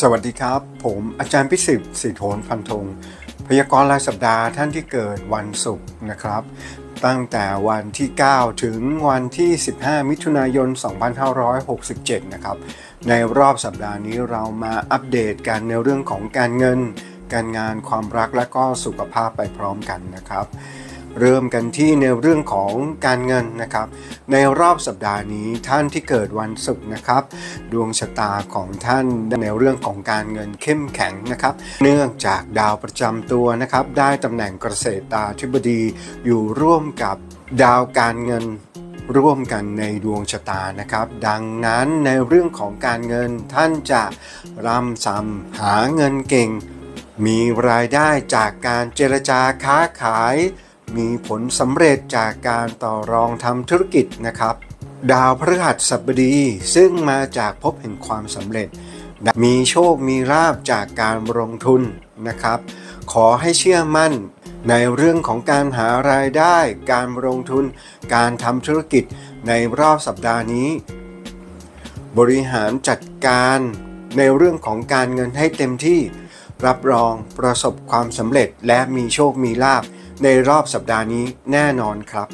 สวัสดีครับ ผมอาจารย์พิสิทธิ์สิทธิโหนพันธง พยากรณ์รายสัปดาห์ท่านที่เกิดวันศุกร์นะครับ ตั้งแต่วันที่ 9 ถึงวันที่ 15 มิถุนายน 2567 นะครับ ในรอบสัปดาห์นี้เรามาอัปเดตกันในเรื่องของการเงิน การงานความรักและก็สุขภาพไปพร้อมกันนะครับ เริ่มกันที่ในเรื่องของการเงินนะครับ ในรอบสัปดาห์นี้ท่านที่เกิดวันศุกร์นะครับ ดวงชะตาของท่านในเรื่องของการเงินเข้มแข็งนะครับ เนื่องจากดาวประจำตัวนะครับ ได้ตำแหน่งเกษตราธิบดีอยู่ร่วมกับดาวการเงินร่วมกันในดวงชะตานะครับ ดังนั้นในเรื่องของการเงินท่านจะร่ำซ้ำหาเงินเก่ง มีรายได้จากการเจรจาค้าขาย มีผลสำเร็จจากการต่อรองทำธุรกิจนะครับ ดาวพฤหัสบดีซึ่งมาจากพบแห่งความสำเร็จ มีโชคมีลาบจากการลงทุนนะครับ ขอให้เชื่อมั่นในเรื่องของการหารายได้ การลงทุน การทำธุรกิจในรอบสัปดาห์นี้ บริหารจัดการในเรื่องของการเงินให้เต็มที่ รับรองประสบความสำเร็จและมีโชคมีลาบ ในรอบสัปดาห์นี้แน่นอนครับ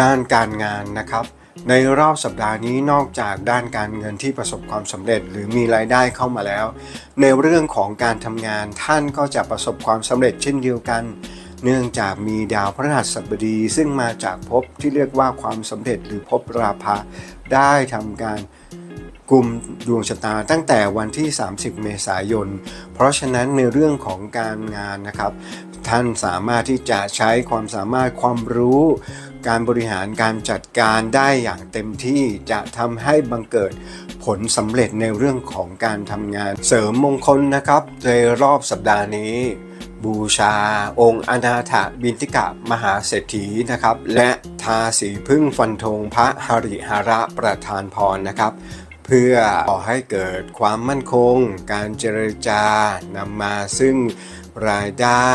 ด้านการงานนะครับ ในรอบสัปดาห์นี้นอกจากด้านการเงินที่ประสบความสำเร็จ หรือมีรายได้เข้ามาแล้ว ในเรื่องของการทำงานท่านก็จะประสบความสำเร็จเช่นเดียวกัน เนื่องจากมีดาวพฤหัสบดี ซึ่งมาจากภพที่เรียกว่าความสำเร็จหรือภพราภะได้ทำการกลุ่มดวงชะตาตั้งแต่วันที่ 30 เมษายน เพราะฉะนั้นในเรื่องของการงานนะครับ ท่านสามารถที่จะใช้ความสามารถความรู้ การบริหารการจัดการได้อย่างเต็มที่จะทำให้บังเกิดผลสำเร็จในเรื่องของการทำงานเสริมมงคลนะครับ ในรอบสัปดาห์นี้บูชา องค์อนาถบินทิกะมหาเศรษฐีนะครับ และทาสีพึ่งฟันธงพระหริหระประธานพรนะครับ เพื่อก่อให้เกิดความมั่นคง การเจรจานำมาซึ่งรายได้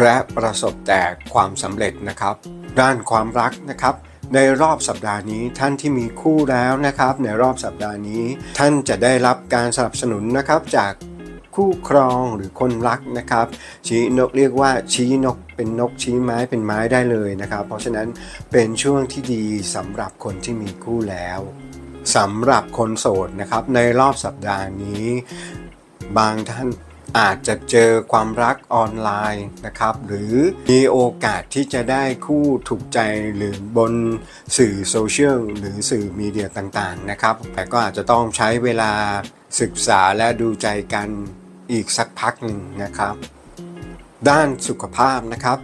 และประสบแต่ความสำเร็จนะครับ ด้านความรักนะครับในรอบสัปดาห์นี้ท่านที่มีคู่แล้วนะครับ ในรอบสัปดาห์นี้ ท่านจะได้รับการสนับสนุนนะครับจากคู่ครองหรือคนรักนะครับชี้นกเรียกว่าชี้นกเป็นนกชี้ไม้เป็นไม้ได้เลยนะครับ เพราะฉะนั้นเป็นช่วงที่ดีสำหรับคนที่มีคู่แล้ว สำหรับคนโสดนะครับในรอบสัปดาห์นี้ บางท่านอาจจะเจอความรักออนไลน์นะครับ หรือมีโอกาสที่จะได้คู่ถูกใจหรือบนสื่อโซเชียลหรือสื่อมีเดียต่างๆนะครับ แต่ก็อาจจะต้องใช้เวลาศึกษาและดูใจกันอีกสักพักหนึ่งนะครับ ด้านสุขภาพนะครับ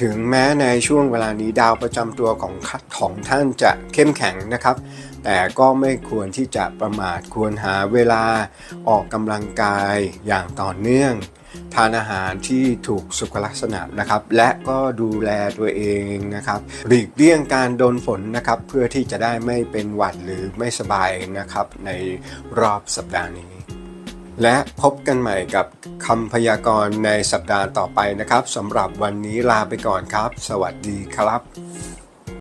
ถึงแม้ในช่วงเวลานี้ดาวประจำตัวของของท่านจะเข้มแข็งนะครับ แต่ก็ไม่ควรที่จะประมาทควรหาเวลาออกกำลังกายอย่างต่อเนื่อง ทานอาหารที่ถูกสุขลักษณะนะครับ และก็ดูแลตัวเองนะครับ หลีกเลี่ยงการโดนฝนนะครับ เพื่อที่จะได้ไม่เป็นหวัดหรือไม่สบายนะครับ ในรอบสัปดาห์นี้ และพบกันใหม่กับคำพยากรณ์ในสัปดาห์ต่อไปนะครับสำหรับวันนี้ลาไปก่อนครับ สวัสดีครับ